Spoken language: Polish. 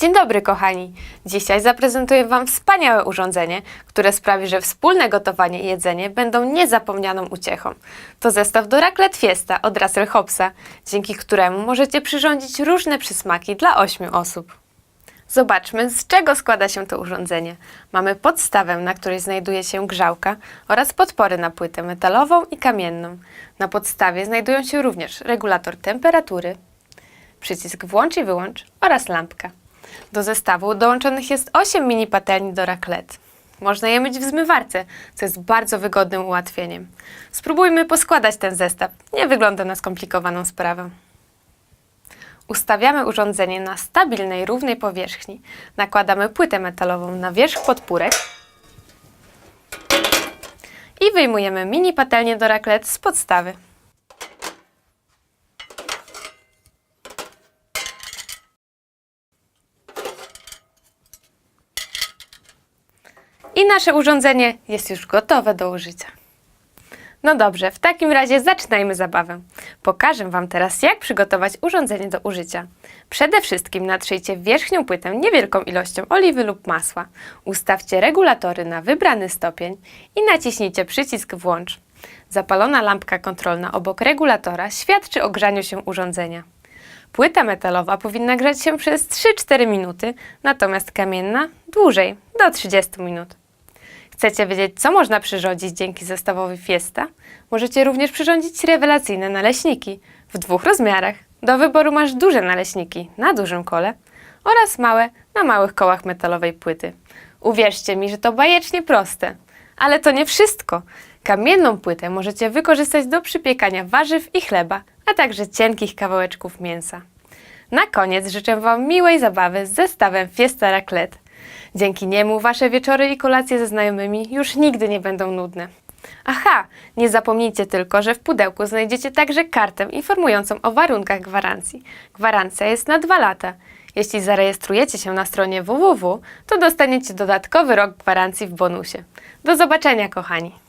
Dzień dobry, kochani. Dzisiaj zaprezentuję Wam wspaniałe urządzenie, które sprawi, że wspólne gotowanie i jedzenie będą niezapomnianą uciechą. To zestaw do raclette Fiesta od Russell Hobbsa, dzięki któremu możecie przyrządzić różne przysmaki dla 8 osób. Zobaczmy, z czego składa się to urządzenie. Mamy podstawę, na której znajduje się grzałka oraz podpory na płytę metalową i kamienną. Na podstawie znajdują się również regulator temperatury, przycisk włącz i wyłącz oraz lampka. Do zestawu dołączonych jest 8 mini patelni do raclette. Można je myć w zmywarce, co jest bardzo wygodnym ułatwieniem. Spróbujmy poskładać ten zestaw. Nie wygląda na skomplikowaną sprawę. Ustawiamy urządzenie na stabilnej, równej powierzchni. Nakładamy płytę metalową na wierzch podpórek i wyjmujemy mini patelnię do raclette z podstawy. I nasze urządzenie jest już gotowe do użycia. No dobrze, w takim razie zaczynajmy zabawę. Pokażę Wam teraz, jak przygotować urządzenie do użycia. Przede wszystkim natrzyjcie wierzchnią płytę niewielką ilością oliwy lub masła. Ustawcie regulatory na wybrany stopień i naciśnijcie przycisk włącz. Zapalona lampka kontrolna obok regulatora świadczy o grzaniu się urządzenia. Płyta metalowa powinna grzać się przez 3-4 minuty, natomiast kamienna dłużej, do 30 minut. Chcecie wiedzieć, co można przyrządzić dzięki zestawowi Fiesta? Możecie również przyrządzić rewelacyjne naleśniki w dwóch rozmiarach. Do wyboru masz duże naleśniki na dużym kole oraz małe na małych kołach metalowej płyty. Uwierzcie mi, że to bajecznie proste. Ale to nie wszystko. Kamienną płytę możecie wykorzystać do przypiekania warzyw i chleba, a także cienkich kawałeczków mięsa. Na koniec życzę Wam miłej zabawy z zestawem Fiesta Raclette. Dzięki niemu Wasze wieczory i kolacje ze znajomymi już nigdy nie będą nudne. Aha, nie zapomnijcie tylko, że w pudełku znajdziecie także kartę informującą o warunkach gwarancji. Gwarancja jest na dwa lata. Jeśli zarejestrujecie się na stronie www, to dostaniecie dodatkowy rok gwarancji w bonusie. Do zobaczenia, kochani!